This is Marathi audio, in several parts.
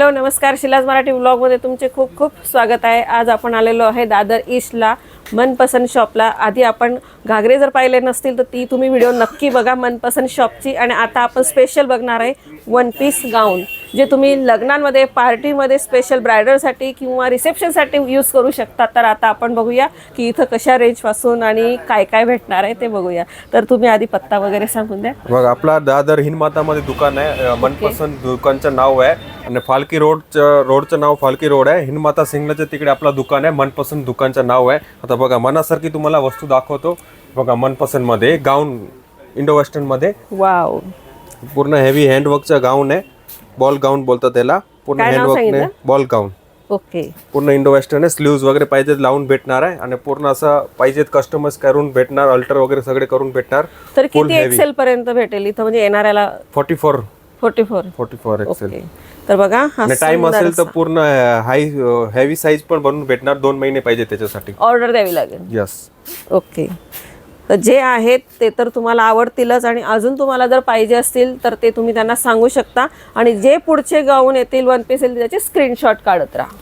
हॅलो नमस्कार. शिलाज मराठी ब्लॉगमध्ये तुमचे खूप खूप स्वागत आहे. आज आपण आलेलो आहे दादर ईस्टला मनपसंत शॉपला. आधी आपण घागरे जर पाहिले नसतील तर ती तुम्ही व्हिडिओ नक्की बघा मनपसंत शॉपची. आणि आता आपण स्पेशल बघणार आहे वन पीस गाऊन जे तुम्ही लग्नांमध्ये पार्टीमध्ये स्पेशल ब्रायडलसाठी किंवा रिसेप्शनसाठी यूज करू शकता तर आता आपण बघूया की इथं कशा रेंजपासून आणि काय काय भेटणार आहे ते बघूया. तर तुम्ही आधी पत्ता वगैरे सांगून द्या. बघ आपला दादर हिंदमातामध्ये दुकान आहे मनपसंत दुकानचं नाव आहे आणि फालकी रोडचं रोडचं नाव फालकी रोड आहे. हिंदमाता सिंगलाच्या तिकडे आपलं दुकान आहे मनपसंत दुकानचं नाव आहे. आता बघा मनासारखी तुम्हाला वस्तू दाखवतो. बघा मनपसंत मध्ये गाऊन इंडो वेस्टर्नमध्ये वाव पूर्ण हेवी हँडवर्कचं गाऊन आहे. बॉल गाऊन बोलतात त्याला. पूर्ण काय नाव हँडवर्कने सांगितलं? बॉल गाऊन ओके पूर्ण इंडो वेस्टर्न आहे. स्लीव्ज वगैरे पाहिजे लावून भेटणार आहे. आणि पूर्ण असं पाहिजेत कस्टमर्स करून भेटणार अल्टर वगैरे सगळे करून भेटणार. तर किती एक्सेल पर्यंत भेटेल इथं? म्हणजे येणाऱ्याला forty four forty four forty four XL okay तर बघा हा आणि टाइम असेल तर पूर्ण हाय हेवी साईज पण बनवून भेटणार. दोन महिने पाहिजे त्याच्यासाठी. ऑर्डर द्यावी लागेल. यस ओके तर जे आहेत ते तर तुम्हाला आवडतीलच आणि अजून तुम्हाला जर पाहिजे असतील तर ते तुम्ही त्यांना सांगू शकता. आणि जे पुढचे गाऊन येतील वन पीस येतील त्याचे स्क्रीनशॉट काढत राहा.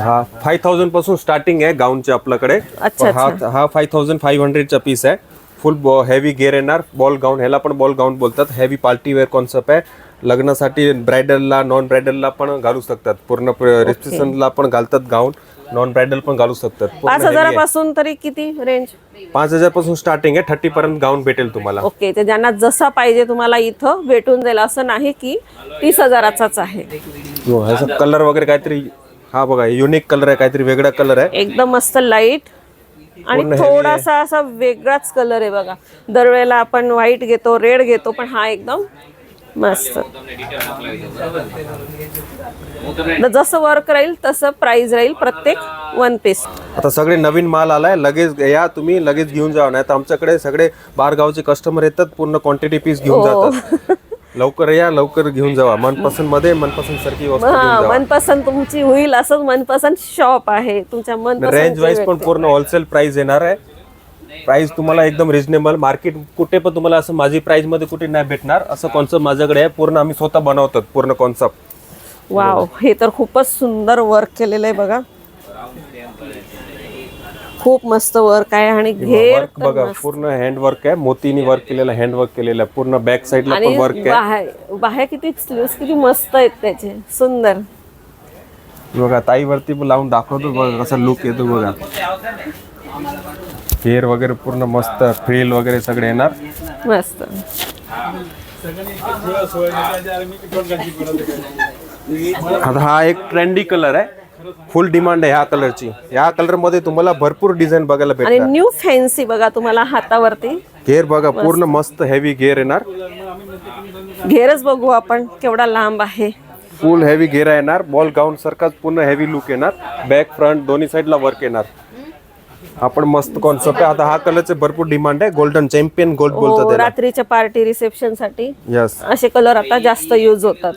हा फाय थाउजंडपासून स्टार्टिंग आहे गाऊनचे आपल्याकडे. अच्छा, हा हा फाय थाउजंड फाईव्ह हंड्रेडचा पीस आहे. फुल हेवी गेअर येणार बॉल गाऊन ह्याला पण बॉल गाऊन बोलतात. हेवी पार्टी वेअर कॉन्सेप्ट आहे. लग्नासाठी ब्रायडलला नॉन ब्रायडलला पण घालू शकतात. पूर्ण रिसेप्शनला पण घालतात गाऊन नॉन ब्रायडल पण घालू शकतात. पूर्ण पाच heavy आहे. हजारापासून तरी किती रेंज पाच हजारपासून स्टार्टिंग आहे. थर्टी पर्यंत गाऊन भेटेल तुम्हाला. ओके ते ज्यांना जसा पाहिजे तुम्हाला इथं भेटून जाईल. असं नाही की तीस हजाराचाच आहे. हो, ह्याचा कलर वगैरे काहीतरी हा बघा युनिक कलर आहे काहीतरी वेगळा कलर आहे. एकदम मस्त लाइट आणि थोडासा असा वेगळाच कलर आहे बघा. दरवेळेला आपण व्हाईट घेतो रेड घेतो पण हा एकदम मस्त. जसं वर्क राहील तसं प्राइस राहील प्रत्येक वन पीस आता सगळे नवीन माल आलाय लगेच या तुम्ही लगेच घेऊन जा नाही तर आमच्याकडे सगळे बारगावचे कस्टमर येतात पूर्ण क्वांटिटी पीस घेऊन जातात. लवकर या लवकर घेऊन जावा. मनपसंत मध्ये मनपसंत सारखी वस्तू घेऊन हा जावा. मनपसंत तुमची होईल असंच मनपसंत शॉप आहे. तुमच्या मनपसंत रेंज वाईज पण पूर्ण होलसेल प्राइस येणार आहे. प्राइस तुम्हाला एकदम रिजनेबल मार्केट कुठे पण तुम्हाला असं माझी प्राइसमध्ये कुठे नाही भेटणार. असं कॉन्सेप्ट माझ्याकडे आहे. पूर्ण आम्ही स्वतः बनवतात पूर्ण कॉन्सेप्ट वाव हे तर खूपच सुंदर वर्क केलेलं आहे बघा. खूप मस्त वर्क आहे आणि घेर वर्क बघा पूर्ण हँड वर्क आहे. मोतीनी वर्क केलेलं हँड वर्क केलेलं आहे. पूर्ण बॅक साईडला पण वर्क आहे. बाहेर किती स्लीव्स किती मस्त आहेत त्याचे. सुंदर. बघा ताईवरती पण लावून दाखवतो. बघा कसा लुक येतो बघा. हेअर वगैरे पूर्ण मस्त फ्रिल वगैरे सगळे येणार. मस्त. आता हा एक ट्रेंडी कलर आहे. फुल डिमांड आहे ह्या कलरची ह्या कलरमध्ये तुम्हाला भरपूर डिझाईन बघायला आणि भेटणार न्यू फॅन्सी बघा तुम्हाला हातावरती. घेर बघा पूर्ण मस्त हेवी घेर येणार. घेरच बघू आपण केवढा लांब आहे. फुल हेवी घेरा येणार. बॉल गाऊन सारखाच पूर्ण हेवी लुक येणार. बॅक फ्रंट दोन्ही साईडला वर्क येणार. आपण मस्त कॉन्सेप्ट आहे. आता हा कलरचे भरपूर डिमांड आहे. गोल्डन चॅम्पियन गोल्ड बोलतात हो, त्याला रात्रीच्या पार्टी रिसेप्शनसाठी असे कलर आता जास्त यूज होतात.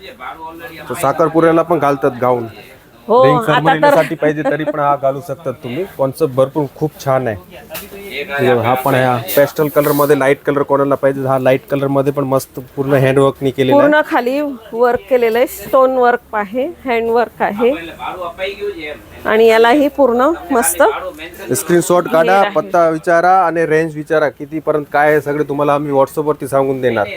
साखरपुऱ्याला पण घालतात गाऊन. हो रिंग आता तर सेरेमनीसाठी पाहिजे तरी पण हा घालू शकतात तुम्ही. कॉन्सेप्ट भरपूर खूप छान आहे. हे हा पण आहे पेस्टल कलरमध्ये लाइट कलर कोणाला पाहिजे हा लाइट कलरमध्ये पण मस्त पूर्ण हँडवर्कनी केलेला आहे. पूर्ण खाली वर्क केलेलं आहे. स्टोन वर्क आहे हँड वर्क आहे. आणि यालाही पूर्ण मस्त. स्क्रीनशॉट काढा पत्ता विचारा आणि रेंज विचारा. किती पर्यंत काय आहे सगळे तुम्हाला आम्ही व्हॉट्सअप वरती सांगून देणार.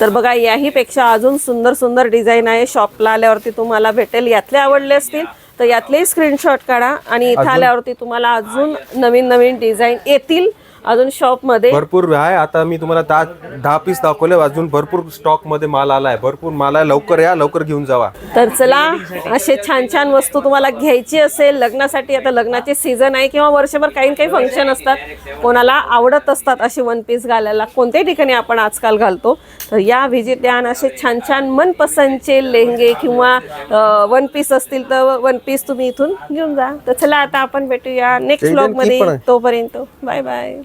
तर बघा याही पेक्षा अजून सुंदर सुंदर डिझाईन आहे. शॉपला आल्यावरती तुम्हाला भेटेल. यातले आवडले असतील तर यातले स्क्रीनशॉट काढा आणि इथं आल्यावरती तुम्हाला अजून नवीन नवीन डिझाईन येतील. अजून शॉपमध्ये भरपूर आहे. आता मी तुम्हाला दहा दहा पीस दाखवले. अजून भरपूर स्टॉकमध्ये माल आलाय. भरपूर माल आहे. लवकर या लवकर घेऊन जावा. तर चला असे छान छान वस्तू तुम्हाला घ्यायची असेल लग्नासाठी. आता लग्नाचे सीझन आहे किंवा वर्षभर काही ना काही फंक्शन असतात. कोणाला आवडत असतात असे वन पीस घालायला. कोणत्याही ठिकाणी आपण आजकाल घालतो. तर या व्हिजिट द्या आणि असे छान छान मनपसंतचे लेहंगे किंवा वन पीस असतील तर वन पीस तुम्ही इथून घेऊन जा. तर चला आता आपण भेटूया नेक्स्ट ते ब्लॉगमध्ये. पण आहे. तोपर्यंत बाय बाय